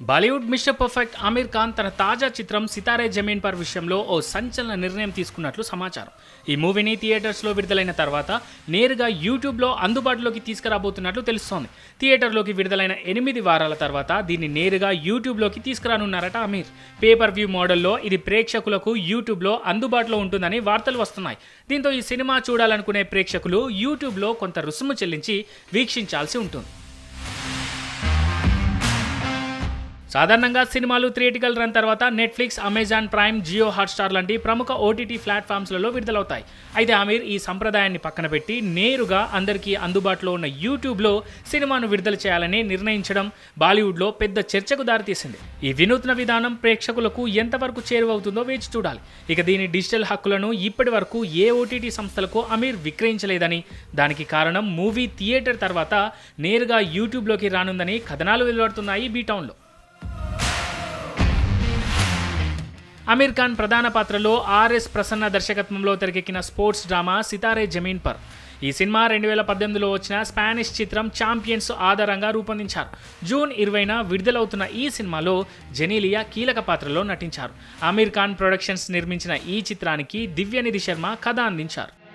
Bollywood mister perfect Aamir Khan తన తాజా చిత్రం సితారే జమీన్ పర్ విషయంలో ఓ సంచలన నిర్ణయం తీసుకున్నట్లు సమాచారం. ఈ మూవీని థియేటర్స్లో విడుదలైన తర్వాత నేరుగా యూట్యూబ్లో అందుబాటులోకి తీసుకురాబోతున్నట్లు తెలుస్తోంది. థియేటర్లోకి విడుదలైన ఎనిమిది వారాల తర్వాత దీన్ని నేరుగా యూట్యూబ్లోకి తీసుకురానున్నారట అమీర్ పేపర్ వ్యూ మోడల్లో ఇది ప్రేక్షకులకు యూట్యూబ్లో అందుబాటులో ఉంటుందని వార్తలు వస్తున్నాయి. దీంతో ఈ సినిమా చూడాలనుకునే ప్రేక్షకులు యూట్యూబ్లో కొంత రుసుము చెల్లించి వీక్షించాల్సి ఉంటుంది. సాధారణంగా సినిమాలు థియేటికల్ రన్ తర్వాత Netflix Amazon Prime Jio Hotstar లాంటి ప్రముఖ ఓటీటీ ప్లాట్ఫామ్స్లలో విడుదలవుతాయి. అయితే ఆమీర్ ఈ సంప్రదాయాన్ని పక్కన పెట్టి నేరుగా అందరికీ అందుబాటులో ఉన్న యూట్యూబ్లో సినిమాను విడుదల చేయాలని నిర్ణయించడం బాలీవుడ్లో పెద్ద చర్చకు దారితీసింది. ఈ వినూత్న విధానం ప్రేక్షకులకు ఎంతవరకు చేరువవుతుందో వేచి చూడాలి. ఇక దీని డిజిటల్ హక్కులను ఇప్పటి వరకు ఏ ఓటీటీ సంస్థలకు అమీర్ విక్రయించలేదని దానికి కారణం మూవీ థియేటర్ తర్వాత నేరుగా యూట్యూబ్లోకి రానుందని కథనాలు వెలువడుతున్నాయి బీటౌన్లో అమీర్ ఖాన్ ప్రధాన పాత్రలో ఆర్ఎస్ ప్రసన్న దర్శకత్వంలో తెరకెక్కిన స్పోర్ట్స్ డ్రామా సితారే జమీన్ పర్. ఈ సినిమా రెండు వేల పద్దెనిమిదిలో వచ్చిన స్పానిష్ చిత్రం ఛాంపియన్స్ ఆధారంగా రూపొందించారు. జూన్ ఇరవైన విడుదలవుతున్న ఈ సినిమాలో జెనీలియా కీలక పాత్రలో నటించారు. అమీర్ ఖాన్ ప్రొడక్షన్స్ నిర్మించిన ఈ చిత్రానికి దివ్యనిధి శర్మ కథ అందించారు.